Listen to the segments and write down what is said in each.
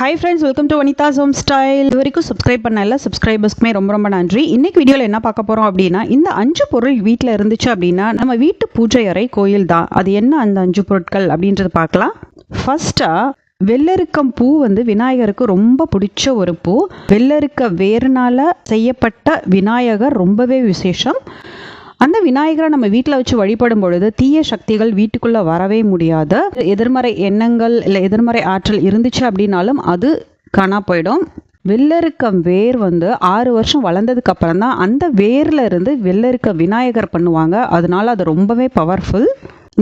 Hi friends welcome to Vanitha's home style இது வரைக்கும் subscribe பண்ண எல்லா சப்ஸ்கிரைபர்ஸ்க்குமே ரொம்ப ரொம்ப நன்றி. இன்னைக்கு வீடியோவில் என்ன பார்க்க போகிறோம் அப்படின்னா இந்த அஞ்சு பொருள் வீட்டில் இருந்துச்சு அப்படின்னா நம்ம வீட்டு பூஜை அறை கோயில் தான். அது என்ன அந்த அஞ்சு பொருட்கள் அப்படின்றது பார்க்கலாம். ஃபர்ஸ்ட்டாக வெள்ளரிக்கம் பூ வந்து விநாயகருக்கு ரொம்ப பிடிச்ச ஒரு பூ. வெள்ளரிக்க வேர்னால செய்யப்பட்ட விநாயகர் ரொம்பவே விசேஷம். அந்த விநாயகரை நம்ம வீட்டில் வச்சு வழிபடும் பொழுது தீய சக்திகள் வீட்டுக்குள்ளே வரவே முடியாது. எதிர்மறை எண்ணங்கள் இல்லை எதிர்மறை ஆற்றல் இருந்துச்சு அப்படின்னாலும் அது காணா போயிடும். வெள்ளருக்கம் வேர் வந்து ஆறு வருஷம் வளர்ந்ததுக்கு அப்புறம் தான் அந்த வேர்ல இருந்து வெள்ளருக்க விநாயகர் பண்ணுவாங்க. அதனால அது ரொம்பவே பவர்ஃபுல்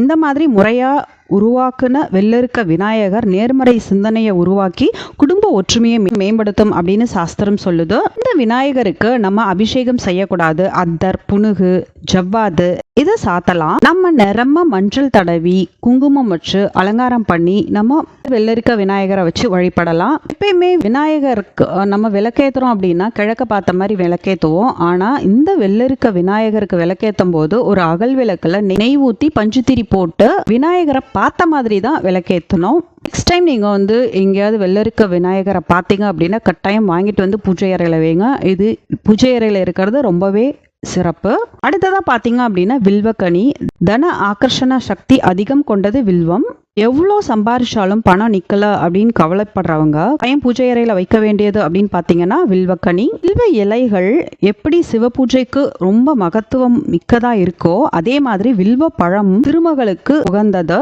இந்த மாதிரி முறையாக உருவாக்குன வெள்ளருக்க விநாயகர் நேர்மறை சிந்தனையை உருவாக்கி குடும்ப ஒற்றுமையை மேம்படுத்தும் அப்படின்னு சாஸ்திரம் சொல்லுது. இந்த விநாயகருக்கு நம்ம அபிஷேகம் செய்யக்கூடாது. அத்தர் புனுகு ஜவ்வாது இதை சாத்தலாம். நம்ம நிறம மஞ்சள் தடவி குங்குமம் வச்சு அலங்காரம் பண்ணி நம்ம வெள்ளரிக்க விநாயகரை வச்சு வழிபடலாம். எப்பயுமே விநாயகருக்கு நம்ம விளக்கேத்துறோம் அப்படின்னா கிழக்க பார்த்த மாதிரி விளக்கேத்துவோம். ஆனா இந்த வெள்ளரிக்க விநாயகருக்கு விளக்கேற்றும் போது ஒரு அகல் விளக்குல நெய் பஞ்சுத்திரி போட்டு விநாயகரை பார்த்த மாதிரி தான் விளக்கேற்றணும் நெக்ஸ்ட் டைம் நீங்கள் வந்து எங்கேயாவது வெள்ளரிக்க விநாயகரை பார்த்தீங்க அப்படின்னா கட்டாயம் வாங்கிட்டு வந்து பூஜை அறையில் வைங்க. இது பூஜை அறையில் இருக்கிறது ரொம்பவே சிறப்பு. அடுத்ததாக பார்த்தீங்க அப்படின்னா வில்வக்கனி. தன ஆகர்ஷண சக்தி அதிகம் கொண்டது வில்வம். எவ்வளோ சம்பாரிச்சாலும் பணம் நிற்கலை அப்படின்னு கவலைப்படுறவங்க பையன் பூஜை அறையில் வைக்க வேண்டியது அப்படின்னு பார்த்தீங்கன்னா வில்வக்கனி. வில்வ இலைகள் எப்படி சிவ பூஜைக்கு ரொம்ப மகத்துவம் மிக்கதாக இருக்கோ அதே மாதிரி வில்வ பழம் திருமகளுக்கு உகந்தது.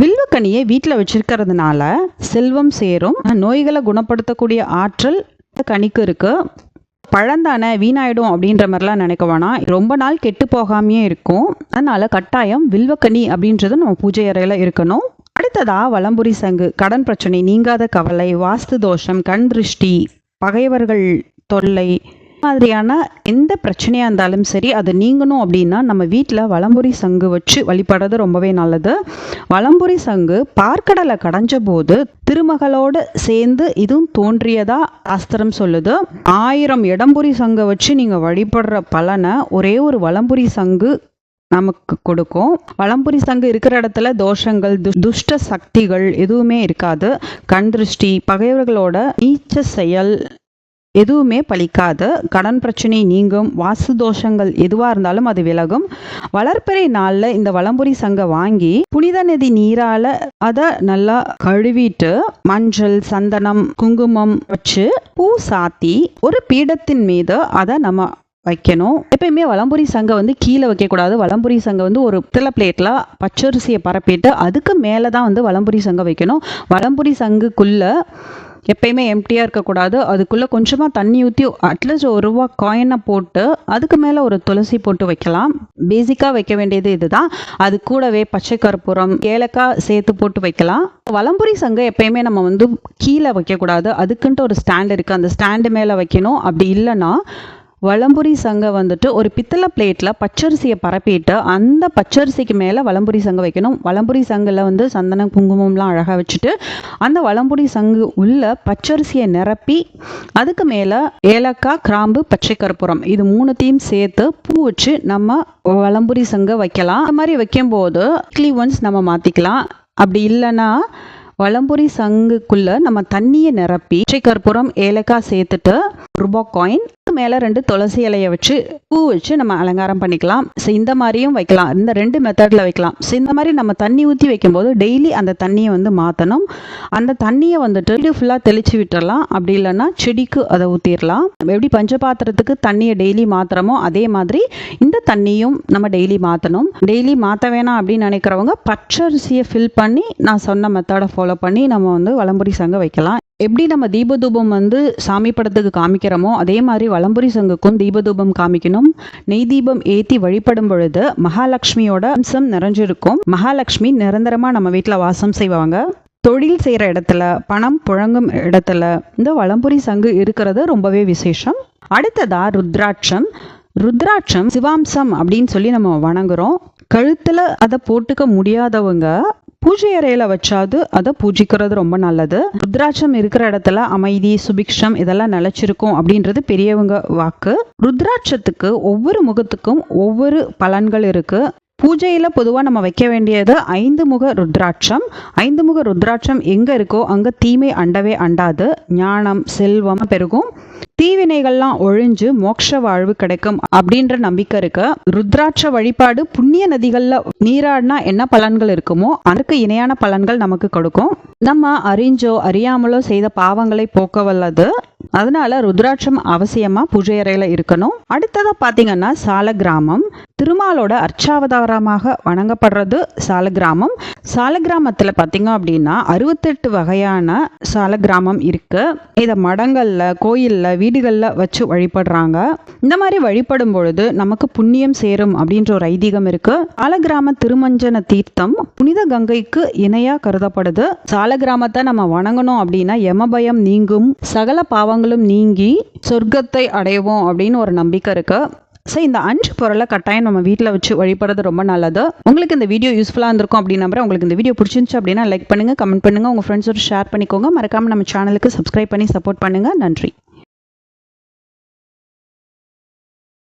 வில்வக்கனியை வீட்டில் வச்சிருக்கிறதுனால செல்வம் சேரும். நோய்களை குணப்படுத்தக்கூடிய ஆற்றல் கனிக்கு இருக்கு. பழந்தானே வீணாயிடும் அப்படின்ற மாதிரிலாம் நினைக்க வேணாம். ரொம்ப நாள் கெட்டு போகாமையே இருக்கும். அதனால கட்டாயம் வில்வக்கனி அப்படின்றது நம்ம பூஜை அறையில் இருக்கணும். அடுத்ததா வலம்புரி சங்கு. கடன் பிரச்சனை நீங்காத கவலை வாஸ்து தோஷம் கண் திருஷ்டி பகைவர்கள் தொல்லை மாதிரியான எந்த பிரச்சனையாக இருந்தாலும் சரி அது நீங்கணும் அப்படின்னா நம்ம வீட்டில் வளம்புரி சங்கு வச்சு வழிபடுறது ரொம்பவே நல்லது. வளம்புரி சங்கு பார்க்கடலை கடைஞ்ச போது திருமகளோடு சேர்ந்து இதுவும் தோன்றியதா அஸ்திரம் சொல்லுது. ஆயிரம் இடம்புரி சங்கை வச்சு நீங்கள் வழிபடுற பலனை ஒரே ஒரு வளம்புரி சங்கு நமக்கு கொடுக்கும். வளம்புரி சங்கு இருக்கிற இடத்துல தோஷங்கள் துஷ்ட சக்திகள் எதுவுமே இருக்காது. கண் திருஷ்டி பகைவர்களோட நீச்ச செயல் எதுவுமே பலிக்காது கடன் பிரச்சனை நீங்கும் வாஸ்து தோஷங்கள் எதுவாக இருந்தாலும் அது விலகும். வளர்ப்பிறை நாளில் இந்த வளம்புரி சங்க வாங்கி புனித நதி நீரால அதை நல்லா கழுவிட்டு மஞ்சள் சந்தனம் குங்குமம் வச்சு பூ சாத்தி ஒரு பீடத்தின் மீது அதை நம்ம வைக்கணும். எப்பயுமே வலம்புரி சங்கை வந்து கீழே வைக்கக்கூடாது. வலம்புரி சங்கை வந்து ஒரு பித்தளை பிளேட்டில் பச்சரிசியை பரப்பிட்டு அதுக்கு மேலே தான் வந்து வலம்புரி சங்கை வைக்கணும். வலம்புரி சங்குக்குள்ள எப்பயுமே எம்டியாக இருக்கக்கூடாது. அதுக்குள்ளே கொஞ்சமாக தண்ணி ஊற்றி அட்லீஸ்ட் ஒரு ரூபா காயினை போட்டு அதுக்கு மேலே ஒரு துளசி போட்டு வைக்கலாம். பேசிக்காக வைக்க வேண்டியது இதுதான். அது கூடவே பச்சை கற்பூரம் ஏலக்காய் சேர்த்து போட்டு வைக்கலாம். வலம்புரி சங்கம் எப்பயுமே நம்ம வந்து கீழே வைக்கக்கூடாது. அதுக்குன்ட்டு ஒரு ஸ்டாண்ட் இருக்குது அந்த ஸ்டாண்டு மேலே வைக்கணும். அப்படி இல்லைன்னா வளம்புரி சங்கை வந்துட்டு ஒரு பித்தளை பிளேட்டில் பச்சரிசியை பரப்பிட்டு அந்த பச்சரிசிக்கு மேலே வளம்புரி சங்கு வைக்கணும். வலம்புரி சங்கில் வந்து சந்தனம் குங்குமம்லாம் அழகாக வச்சுட்டு அந்த வளம்புரி சங்கு உள்ள பச்சரிசியை நிரப்பி அதுக்கு மேலே ஏலக்காய் கிராம்பு பச்சை கற்பூரம் இது மூணுத்தையும் சேர்த்து பூ வச்சு நம்ம வளம்புரி சங்கை வைக்கலாம். அந்த மாதிரி வைக்கும்போது வீக்லி ஒன்ஸ் நம்ம மாற்றிக்கலாம் அப்படி இல்லைன்னா வலம்புரி சங்குக்குள்ள நம்ம தண்ணியை நிரப்பி கற்பூரம் ஏலக்காய் சேர்த்துட்டு ரூபா காயின் மேலே ரெண்டு துளசி இலையை வச்சு பூ வச்சு நம்ம அலங்காரம் பண்ணிக்கலாம். ஸோ இந்த மாதிரியும் வைக்கலாம். இந்த ரெண்டு மெத்தடில் வைக்கலாம். ஸோ இந்த மாதிரி நம்ம தண்ணி ஊற்றி வைக்கும்போது டெய்லி அந்த தண்ணியை வந்து மாற்றணும் அந்த தண்ணியை வந்துட்டு வீடு ஃபுல்லாக தெளிச்சு விட்டுறலாம். அப்படி இல்லைன்னா செடிக்கு அதை ஊற்றிடலாம் எப்படி பஞ்சபாத்திரத்துக்கு தண்ணியை டெய்லி மாற்றுறோமோ அதே மாதிரி இந்த தண்ணியும் நம்ம டெய்லி மாற்றணும் டெய்லி மாற்ற வேணாம் அப்படின்னு நினைக்கிறவங்க பச்சரிசியை ஃபில் பண்ணி நான் சொன்ன மெத்தடை ஃபாலோ பண்ணி நம்ம வந்து வலம்புரி சங்க வைக்கலாம். எப்படி நம்ம தீபதூபம் வந்து சாமி படத்துக்கு காமிக்கிறோமோ அதே மாதிரி வலம்புரி சங்குக்கும் தீபதூபம் காமிக்கணும். நெய் தீபம் ஏத்தி வழிபடும் பொழுது மகாலட்சுமியோட அம்சம் நிறைஞ்சிருக்கும். மகாலட்சுமி நிரந்தரமா நம்ம வீட்டில் வாசம் செய்வாங்க. தொழில் செய்கிற இடத்துல பணம் புழங்கும் இடத்துல இந்த வலம்புரி சங்கு இருக்கிறது ரொம்பவே விசேஷம். அடுத்ததா ருத்ராட்சம். ருத்ராட்சம் சிவாம்சம் அப்படின்னு சொல்லி நம்ம வணங்குறோம். கழுத்துல அதை போட்டுக்க முடியாதவங்க பூஜை அறையில் வச்சாது அதை பூஜிக்கிறது ரொம்ப நல்லது. ருத்ராட்சம் இருக்கிற இடத்துல அமைதி சுபிக்ஷம் இதெல்லாம் நிலச்சிருக்கும் அப்படின்றது பெரியவங்க வாக்கு. ருத்ராட்சத்துக்கு ஒவ்வொரு முகத்துக்கும் ஒவ்வொரு பலன்கள் இருக்கு. பூஜையில் பொதுவாக நம்ம வைக்க வேண்டியது ஐந்து முக ருத்ராட்சம். ஐந்து முக ருத்ராட்சம் எங்கே இருக்கோ அங்கே தீமை அண்டவே அண்டாது. ஞானம் செல்வம் பெருகும். தீவினைகள்லாம் ஒழிஞ்சு மோட்ச வாழ்வு கிடைக்கும் அப்படின்ற நம்பிக்கை இருக்கு. ருத்ராட்ச வழிபாடு புண்ணிய நதிகள்ல நீராடினா என்ன பலன்கள் இருக்குமோ அதற்கு இணையான பலன்கள் நமக்கு கொடுக்கும். நம்ம அறிஞ்சோ அறியாமலோ செய்த பாவங்களை போக்க வல்லது அதனால ருத்ராட்சம் அவசியமா பூஜை அறையில இருக்கணும். அடுத்ததா பாத்தீங்கன்னா சால கிராமம் திருமாலோட அர்ச்சாவதாரமாக வணங்கப்படுறது சாலக்கிராமம் சாலகிராமத்தில் பார்த்திங்க அப்படின்னா அறுபத்தெட்டு வகையான சாலக்கிராமம் இருக்குது இதை மடங்களில் கோயிலில் வீடுகளில் வச்சு வழிபடுறாங்க. இந்த மாதிரி வழிபடும் பொழுது நமக்கு புண்ணியம் சேரும் அப்படின்ற ஒரு ஐதீகம் இருக்குது சாலக்கிராம திருமஞ்சன தீர்த்தம் புனித கங்கைக்கு இணையாக கருதப்படுது. சாலக்கிராமத்தை நம்ம வணங்கணும் அப்படின்னா எமபயம் நீங்கும் சகல பாவங்களும் நீங்கி சொர்க்கத்தை அடைவோம் அப்படின்னு ஒரு நம்பிக்கை இருக்குது ஸோ இந்த அஞ்சு பொருளை கட்டாயம் நம்ம வீட்டில் வச்சு வழிபடுறது ரொம்ப நல்லது. உங்களுக்கு இந்த வீடியோ யூஸ்ஃபுல்லாக இருந்திருக்கும் அப்படின்னு நம்புறேன். உங்களுக்கு இந்த வீடியோ பிடிச்சிருந்துச்சு அப்படின்னா லைக் பண்ணுங்கள் கமெண்ட் பண்ணுங்கள் உங்கள் ஃப்ரெண்ட்ஸோட ஷேர் பண்ணிக்கோங்க. மறக்காமல் நம்ம சேனலுக்கு சப்ஸ்கிரைப் பண்ணி சப்போர்ட் பண்ணுங்கள் நன்றி.